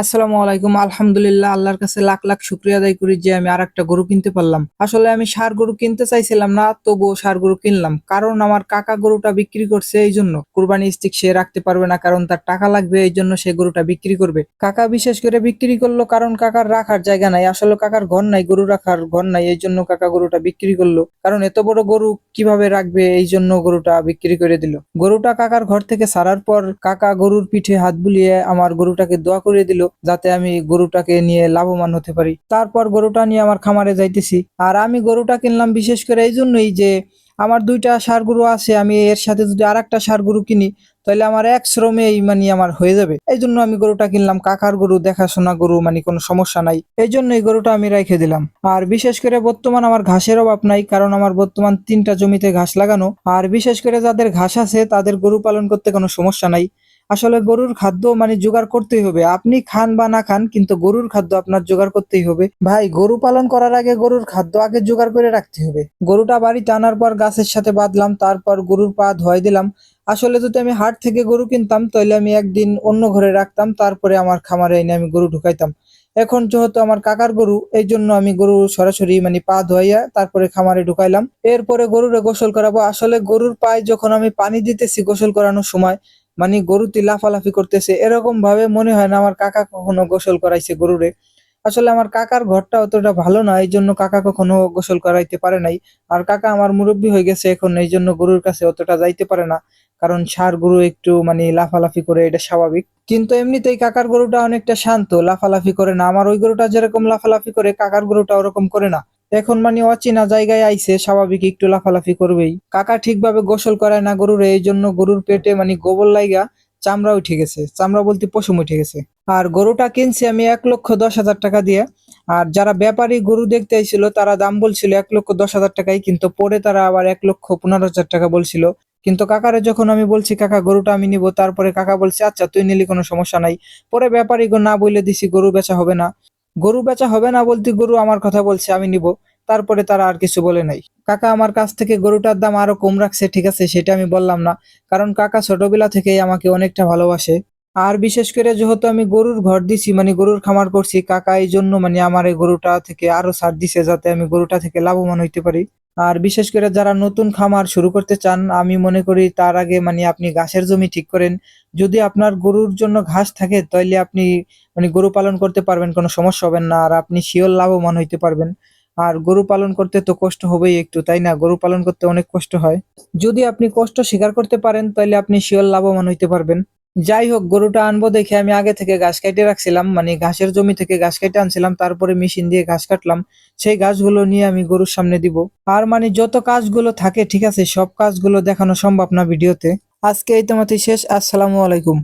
আসসালামু আলাইকুম, আলহামদুলিল্লাহ, আল্লাহর কাছে লাখ লাখ শুক্রিয়া আদায় করি যে আমি আর একটা গরু কিনতে পারলাম। আসলে আমি সার গরু কিনতে চাইছিলাম না, তবুও সার গরু কিনলাম। কারণ আমার কাকা গরুটা বিক্রি করছে এই জন্য। কুরবানি স্টিক সে রাখতে পারবে না, কারণ তার টাকা লাগবে, এই জন্য সে গরুটা বিক্রি করবে। কাকা বিশেষ করে বিক্রি করল কারণ কাকার রাখার জায়গা নাই। আসলে কাকার ঘর নাই, গরু রাখার ঘর নাই, এই জন্য কাকা গরুটা বিক্রি করল। কারণ এত বড় গরু কীভাবে রাখবে, এই জন্য গরুটা বিক্রি করে দিল। গরুটা কাকার ঘর থেকে সারার পর কাকা গরুর পিঠে হাত বুলিয়ে আমার গরুটাকে দোয়া করে দিল, যাতে আমি গরুটাকে নিয়ে লাভবান হতে পারি। তারপর গরুটা নিয়ে আমার খামারে যাইতেছি। আর আমি গরুটা কিনলাম বিশেষ করে এই জন্যই যে আমার দুইটা সার গরু আছে, আমি এর সাথে যদি আর একটা সার গরু কিনি, তাহলে আমার এক শ্রমেই মানে আমার হয়ে যাবে। এই জন্য আমি গরুটা কিনলাম কাকার গরু, দেখাশোনা গরু মানে কোনো সমস্যা নাই। এই জন্য এই গরুটা আমি রেখে দিলাম। আর বিশেষ করে বর্তমান আমার ঘাসের অভাব নাই, কারণ আমার বর্তমান তিনটা জমিতে ঘাস লাগানো। আর বিশেষ করে যাদের ঘাস আছে, তাদের গরু পালন করতে কোনো সমস্যা নাই। আসলে গরুর খাদ্য মানে জোগাড় করতেই হবে। আপনি খান বা না খান, কিন্তু গরুর খাদ্য আপনার জোগাড় করতেই হবে। ভাই, গরু পালন করার আগে গরুর খাদ্য আগে জোগাড় করে রাখতে হবে। গরুটা বাড়িতে আনার পর গাছের সাথে বাঁধলাম, তারপর গরুর পা ধোয়াই দিলাম। আসলে যদি আমি হাট থেকে গরু কিনতাম তাহলে আমি একদিন অন্য ঘরে রাখতাম, তারপরে আমার খামারে এনে আমি গরু ঢুকাইতাম। এখন যেহেতু আমার কাকার গরু এই জন্য আমি গরু সরাসরি মানে পা ধোয়াইয়া তারপরে খামারে ঢুকাইলাম। এরপরে গরুরে গোসল করাবো। আসলে গরুর পায়ে যখন আমি পানি দিতেছি গোসল করানোর সময় মানে গরুটি লাফালাফি করতেছে, এরকম ভাবে মনে হয় না আমার কাকা কখনো গোসল করাইছে গরুরে। আসলে আমার কাকার ঘরটা অতটা ভালো না এই জন্য কাকা কখনো গোসল করাইতে পারে নাই। আর কাকা আমার মুরব্বী হয়ে গেছে এখন এই জন্য গরুর কাছে অতটা যাইতে পারে না। কারণ সার গরু একটু মানে লাফালাফি করে এটা স্বাভাবিক। কিন্তু এমনিতেই কাকার গরুটা অনেকটা শান্ত, লাফালাফি করে না। আমার ওই গরুটা যেরকম লাফালাফি করে, কাকার গরুটা ওরকম করে না। এখন মানে অচেনা জায়গায় আইছে, স্বাভাবিক একটু লাফালাফি করবেই। কাকা ঠিকভাবে গোসল করায় না গরুর, এই জন্য গরুর পেটে মানে গোবর লাইগা চামড়া উঠে গেছে। চামড়া বলতে পশম উঠে গেছে। আর গরুটা কিনছি আমি এক লক্ষ দশ হাজার টাকা দিয়ে। আর যারা ব্যাপারী গরু দেখতে আইছিল, তারা দাম বলছিল এক লক্ষ দশ হাজার টাকাই, কিন্তু পরে তারা আবার এক লক্ষ পনেরো হাজার টাকা বলছিল। কিন্তু কাকারে যখন আমি বলছি, কাকা, গরুটা আমি নিব, তারপরে কাকা বলছে আচ্ছা তুই নিলি, কোনো সমস্যা নাই। পরে ব্যাপারী গো না বলে দিছি, গরু বেচা হবে না। গরু বেচা হবে না বলতে গরু আমার কথা বলছে, আমি নিব। তারপরে তারা আর কিছু বলে নাই। কাকা আমার কাছ থেকে গরুটার দাম আরও কম রাখছে, ঠিক আছে, সেটা আমি বললাম না। কারণ কাকা ছোটবেলা থেকেই আমাকে অনেকটা ভালোবাসে। আর বিশেষ করে যেহেতু আমি গরুর ঘর দিছি মানে গরুর খামার করছি, কাকা এই জন্য মানে আমার এই গরুটা থেকে আরও ছাড় দিছে, যাতে আমি গরুটা থেকে লাভবান হইতে পারি। আর বিশেষ করে যারা নতুন খামার শুরু করতে চান, আমি মনে করি তার আগে মানে আপনি ঘাসের জমি ঠিক করেন। যদি আপনার গরুর জন্য ঘাস থাকে তাহলে আপনি মানে গরু পালন করতে পারবেন, কোনো সমস্যা হবে না। আর আপনি শিওর লাভবান হইতে পারবেন। আর গরু পালন করতে তো কষ্ট হবেই একটু, তাই না? গরু পালন করতে অনেক কষ্ট হয়। যদি আপনি কষ্ট স্বীকার করতে পারেন তাহলে আপনি শিওর লাভবান হইতে পারবেন। যাই হোক গরুটা আনব দেখে আমি আগে থেকে ঘাস কেটে রাখছিলাম মানে ঘাসের জমি থেকে ঘাস কেটে আনছিলাম, তারপরে মেশিন দিয়ে ঘাস কাটলাম। সেই ঘাসগুলো নিয়ে আমি গরুর সামনে দিব। আর মানে যত কাজগুলো থাকে, ঠিক আছে, সব কাজগুলো দেখানো সম্ভব না ভিডিওতে। আজকে এই তোমাতে শেষ, আসসালামু আলাইকুম।